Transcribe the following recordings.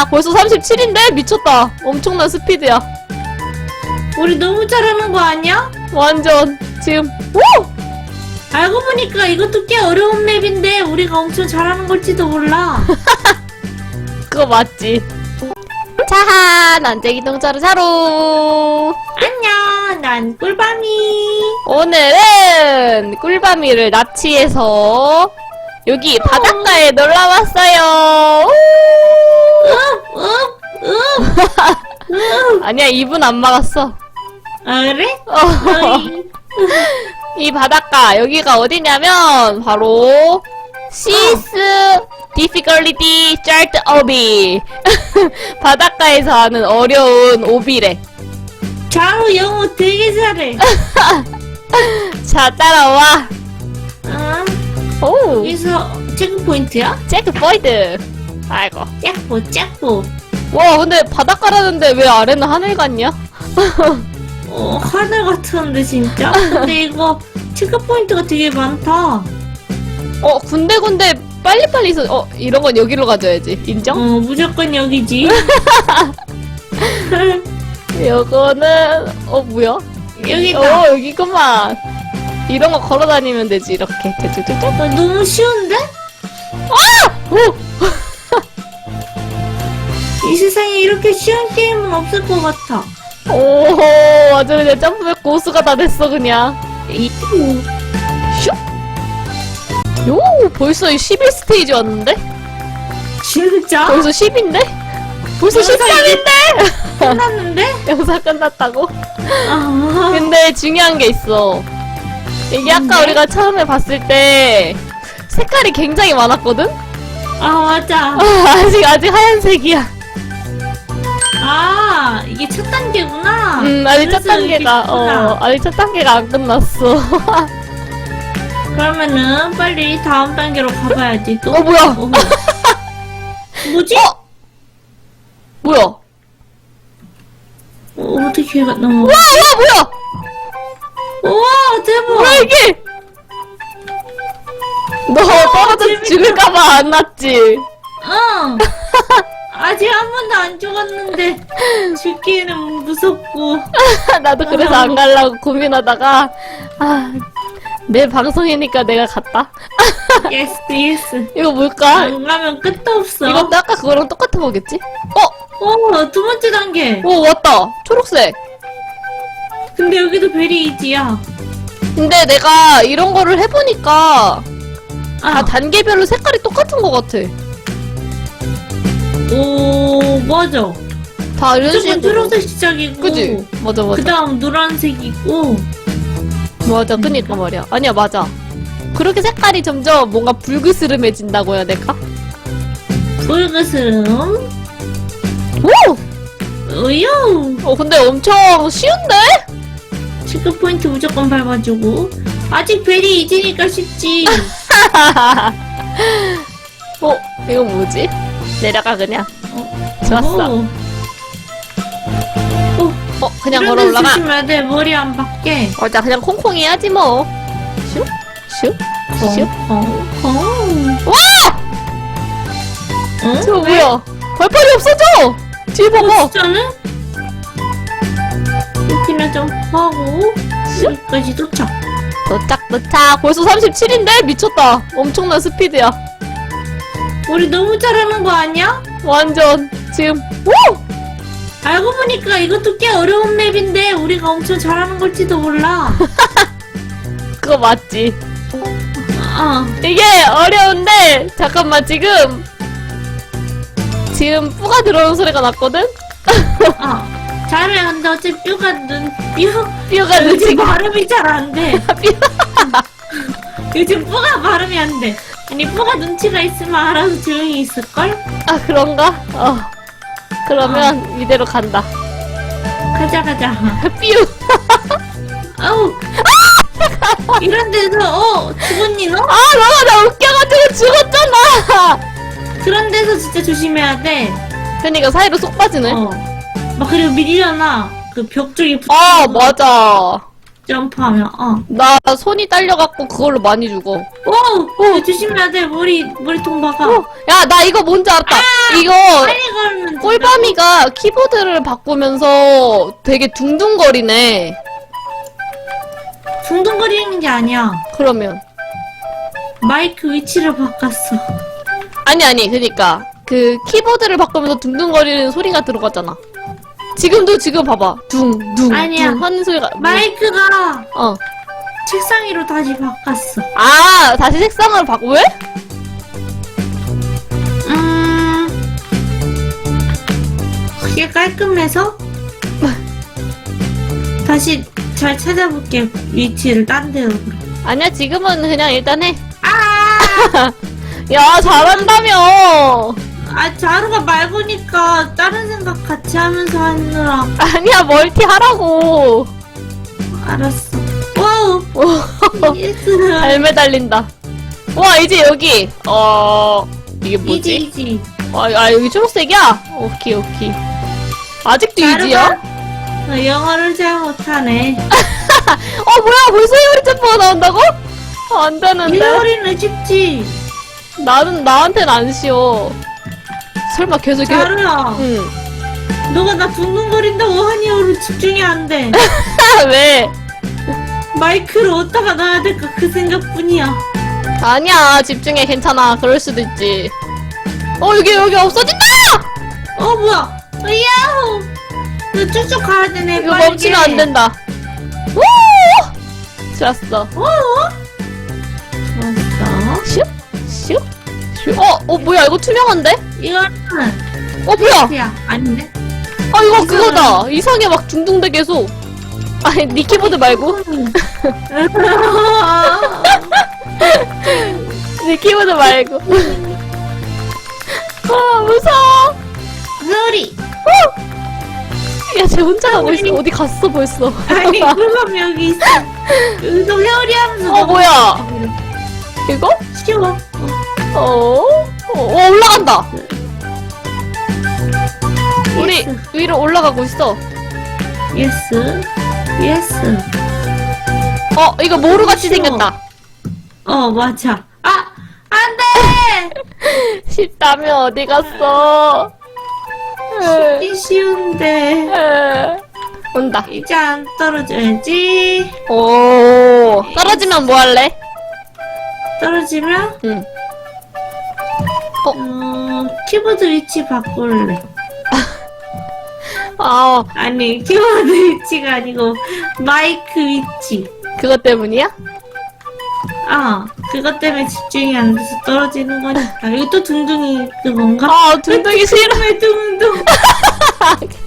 자, 벌써 37인데? 미쳤다. 엄청난 스피드야. 우리 너무 잘하는 거 아니야? 완전. 지금, 오! 알고 보니까 이것도 꽤 어려운 맵인데 우리가 엄청 잘하는 걸지도 몰라. 그거 맞지. 자, 난쟁이 동자루 사로. 안녕, 난 꿀밤이. 오늘은 꿀밤이를 납치해서 여기 바닷가에 놀러 왔어요. 우! 읍, 읍, 읍. 아니야, 입은 안 막았어. 아, 그래? 어. 이 바닷가 여기가 어디냐면 바로 시스 디피컬리티 짤트 오비 바닷가에서 하는 어려운 오비래 자루 영어 되게 잘해. 자 따라와 응. 오 여기서 체크 포인트야? 체크 포인트 아이고 짝보, 짝보. 와 근데 바닷가라는데 왜 아래는 하늘 같냐 어, 하늘 같은데, 진짜? 근데 이거 체크 포인트가 되게 많다. 어 군데군데 빨리빨리 있어 어 이런 건 여기로 가져야지 어, 인정 무조건 여기지. 요거는 어 뭐야 여기다. 어 여기구만 이런 거 걸어 다니면 되지 이렇게 쭈쭈쭈쭈 어, 너무 쉬운데? 오! 이 세상에 이렇게 쉬운 게임은 없을 것 같아. 오 아주 그냥 점프백 고수가 다 됐어 그냥 이- 슉! 요 벌써 11 스테이지 왔는데? 진짜? 벌써 10인데? 벌써 영상 13인데? 끝났는데? 영상 끝났다고? 아, 근데 중요한 게 있어 이게 아까? 우리가 처음에 봤을 때 색깔이 굉장히 많았거든? 아 맞아. 아직 아직 하얀색이야 아 이게 첫 단계구나. 음 아직 첫 그래서 이렇게 단계가. 어 아직 첫 단계가 안 끝났어 그러면은 빨리 다음 단계로 가봐야지 또. 어 뭐야 어머. 뭐지? 어? 뭐야 와 어, 어떻게 가 넘어? 와 뭐야 우와 대박. 뭐야 이게 너 떨어져 재밌다. 죽을까봐 안 났지 응. 아직 한 번도 안 죽었는데 죽기는 무섭고. 나도 그래서 안 가려고 고민하다가 아, 내 방송이니까 내가 갔다 예스 예스. 이거 뭘까? 안 가면 끝도 없어. 이것도 아까 그거랑 똑같은 거겠지? 어? 어, 두 번째 단계. 오 왔다 초록색 근데 여기도 베리 이지야. 근데 내가 이런 거를 해보니까 아, 다 단계별로 색깔이 똑같은 것 같아 오, 맞아. 다 이런 조금 식으로 초록색 시작이고. 그지? 맞아 맞아 그 다음 노란색이고. 맞아 그니까 말이야 아니야 맞아 그렇게 색깔이 점점 뭔가 불그스름해진다고 해야 될까? 붉은스름. 오! 우유. 어 근데 엄청 쉬운데? 체크 포인트 무조건 밟아주고. 아직 베리 이지니까 쉽지. 어 이거 뭐지? 내려가 그냥 어, 좋았어 오. 어 그냥 이런 걸어 데 올라가 조심해야 돼. 머리 안 박게. 맞아 그냥 콩콩 해야지 뭐 슉? 슉? 슉? 콩콩콩. 와! 왜? 뭐야 발판이 없어져! 뒤에 어, 봐봐 진짜네? 이렇게는 점프하고 여기까지 도착. 도착 도착 벌써 37인데? 미쳤다 엄청난 스피드야 우리 너무 잘하는 거 아니야? 완전 지금 오! 알고 보니까 이것도 꽤 어려운 맵인데 우리가 엄청 잘하는 걸지도 몰라. 그거 맞지 아, 이게 어려운데 잠깐만 지금 지금 뿌가 들어오는 소리가 났거든? 아. 잘해. 근데 어차피 뼈가 눈, 뼈, 뼈가 요즘 지금 발음이 잘 안 돼. 요즘 뼈가 발음이 안 돼. 아니, 뼈가 눈치가 있으면 알아서 조용히 있을걸? 아 그런가? 어 그러면 이대로 간다 가자, 가자. 뾰 아우. 이런 데서, 어, 죽었니, 너? 아 너가 나 웃겨가지고 죽었잖아 그런 데서 진짜 조심해야 돼. 그니까 사이로 쏙 빠지네 어. 막 그리고 밀려나 그 벽 쪽에 붙어. 아 맞아 점프하면, 어. 나 손이 딸려갖고 그걸로 많이 죽어. 오! 오! 조심해야 돼. 머리, 머리통 박아. 어, 야, 나 이거 뭔지 알았다. 이거 빨리 걸면 꿀밤이가 키보드를 바꾸면서 되게 둥둥거리네. 둥둥거리는 게 아니야. 그러면. 마이크 위치를 바꿨어. 아니, 아니, 그니까. 그 키보드를 바꾸면서 둥둥거리는 소리가 들어갔잖아. 지금도 지금 봐봐. 둥, 둥, 아니야. 둥 하는 소리가. 마이크가 어. 책상 위로 다시 바꿨어. 아, 다시 색상을 바꾸, 왜? 음. 이게 깔끔해서 다시 잘 찾아볼게. 위치를 딴 데로. 아니야, 지금은 그냥 일단 해. 아! 야, 잘한다며. 아, 자루가 맑으니까 다른 생각 같이 하면서 하느라 아니야, 멀티 하라고. 알았어. 와우! 오, 예스. 잘 매달린다. 와, 이제 여기. 어, 이게 이지, 뭐지? 이지. 아, 아, 여기 초록색이야? 오케이, 오케이. 아직도 이지야? 너 영어를 잘 못하네. 어, 뭐야, 벌써 이효리 점퍼가 나온다고? 아, 안 되는데. 이효리는 쉽지. 나는, 나한텐 안 쉬워. 설마 계속. 자루야. 응. 너가 나 둥둥거린다고 한이어로 집중이 안 돼. 아, 왜? 마이크를 어디다가 놔야 될까 그 생각뿐이야. 아니야, 집중해, 괜찮아. 그럴 수도 있지. 어, 여기, 여기 없어진다! 어 뭐야? 야호! 너 쭉쭉 가야 되네. 이거 빠르게. 멈추면 안 된다. 오! 좋았어. 어? 좋았어. 슉, 슉, 슉. 어, 어, 뭐야, 이거 투명한데? 이거는 어, 뭐야? 야 아닌데? 아, 이거. 그거다. 이상해, 막 둥둥대 계속. 아니, 니 키보드 말고. 니 키보드 말고. 아, 무서워. 소리. 야, 쟤 혼자 가고 있어. 어디 갔어, 벌써. 아니 그럼 여기 있어. 여기서 회오리 하면서. 어, 뭐야. 이거? 쉬워. 어, 어, 어, 올라간다. 우리 예스. 위로 올라가고 있어. 예스. 예스. 어, 이거 모루 같이 쉬워. 생겼다. 어 맞아. 아 안돼. 쉽다며 어디 갔어? 에, 이 쉬운데. 에. 온다. 이제 안 떨어져야지. 오, 떨어지면 뭐 할래? 떨어지면 응. 어 키보드 위치 바꿀래. 아, 아니 키보드 위치가 아니고 마이크 위치. 그것 때문이야? 아 그것 때문에 집중이 안 돼서 떨어지는 거니까. 이거 또 둥둥이 그건가? 아, 둥둥이 싫어. 왜 둥둥?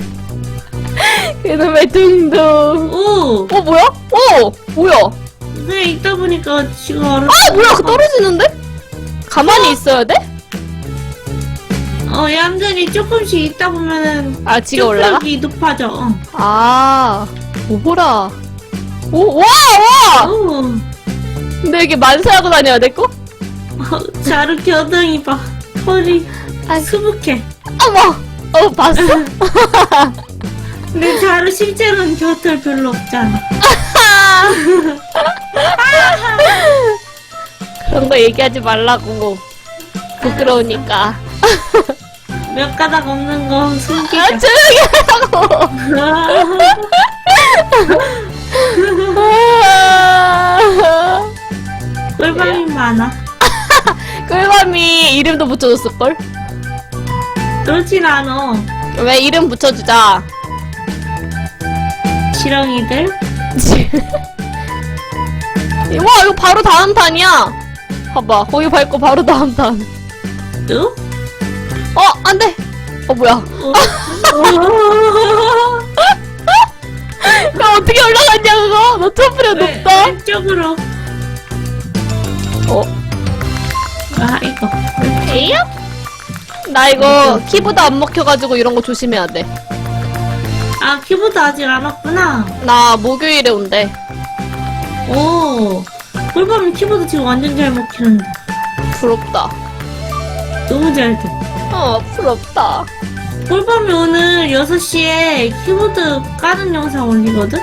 그놈의 둥둥. 오 어, 뭐야? 어, 뭐야? 그래 있다 보니까 지금 알아. 아, 뭐야? 그 떨어지는데? 가만히 있어야 돼? 어 얌전히 조금씩 있다 보면은 아, 지가 올라가? 쪽쪽이 높아져. 어. 아, 오보라. 오, 와, 와! 오 근데 이게 만세하고 다녀야 될 거? 어, 자루 겨덩이 봐. 털이 아, 수북해. 어머! 어, 봤어? 근데 자루 실제로는 겨털 별로 없잖아. 그런 거 얘기하지 말라고. 부끄러우니까. 몇 가닥 없는 거 아, 숨기자. 조용히 하라고! 아. 꿀밤이 많아. 꿀밤이 이름도 붙여줬을걸? 그렇진 않아. 왜 이름 붙여주자. 지렁이들. 와, 이거 바로 다음 탄이야. 봐봐, 거기 밟고 바로 다음 탄. 또? 어, 안 돼! 어, 뭐야. 어. 나 어떻게 올라갔냐, 그거? 너 점프력 네, 높다. 왼쪽으로. 어, 아, 이거. 에이야? 나 이거 키보드 안 먹혀가지고 이런 거 조심해야 돼. 아, 키보드 아직 안 왔구나. 나 목요일에 온대. 오. 꿀밤이 키보드 지금 완전 잘 먹히는데. 부럽다. 너무 잘 돼. 어, 부럽다. 꿀밤이 오늘 6시에 키보드 까는 영상 올리거든?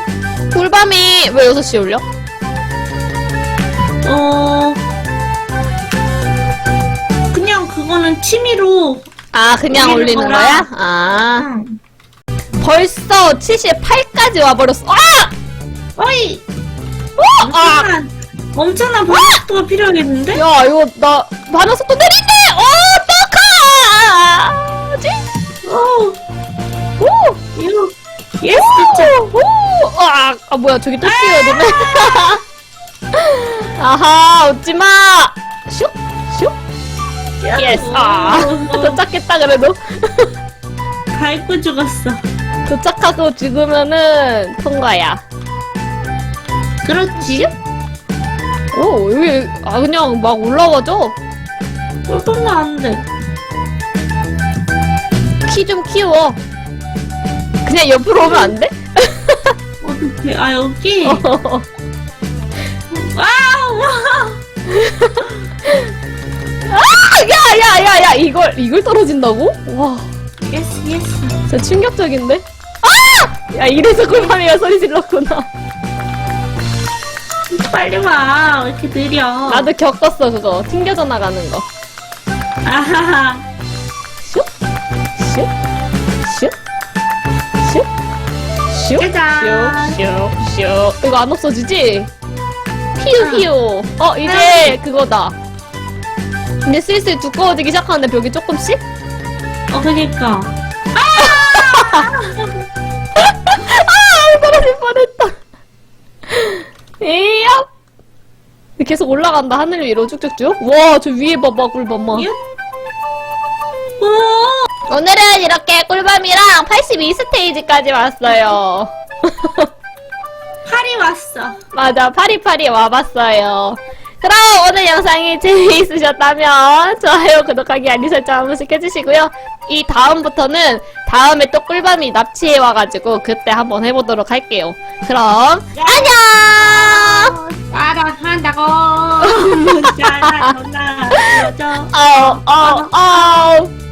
꿀밤이 왜 6시에 올려? 어. 그냥 그거는 취미로. 아, 그냥 올리는 올리는 거라. 거야? 아. 응. 벌써 78까지 와버렸어. 아! 어이! 아! 엄청난, 엄청난 반속도가 필요하겠는데? 야, 이거 나 반응 속도 내린대! 뭐야, 저기 또 뛰어드네. 아하, 웃지 마! 슉! 슉! 예스! 아, 도착했다, 그래도. 밟고 죽었어. 도착하고 죽으면은 통과야. 그렇지. 오, 여기, 아, 그냥 막 올라와줘. 꿀밤도 안 돼. 키 좀 키워. 그냥 옆으로 오면 안 돼? 어떡해. 아, 여기? 어. 와우! 아, 야, 야, 야, 야, 이걸, 이걸 떨어진다고? 와, 예스, 예스. 진짜 충격적인데? 아! 야, 이래서 꿀밤이가 소리 질렀구나. 빨리 와. 왜 이렇게 느려? 나도 겪었어, 그거. 튕겨져 나가는 거. 아하하. 슉, 슉, 슉, 슉, 슉, 짜잔. 슉. 이거 안 없어지지? 히유, 히유. 어, 이제 그거다. 이제 슬슬 두꺼워지기 시작하는데 벽이 조금씩? 어, 그니까. 아, 떨어질 뻔했다. 이야. 계속 올라간다, 하늘 위로 쭉쭉쭉. 와, 저 위에 봐봐. 윷. 오! 오늘은 이렇게 꿀밤이랑 82스테이지까지 왔어요. 팔이 왔어. 맞아, 파리파리 와봤어요. 그럼 오늘 영상이 재미있으셨다면 좋아요, 구독하기, 알림 설정 한 번씩 해주시고요. 이 다음부터는 다음에 또 꿀밤이 납치해 와가지고 그때 한번 해보도록 할게요. 그럼 안녕! 따라한다고. 따라 전화. 줘 어, 어, 어.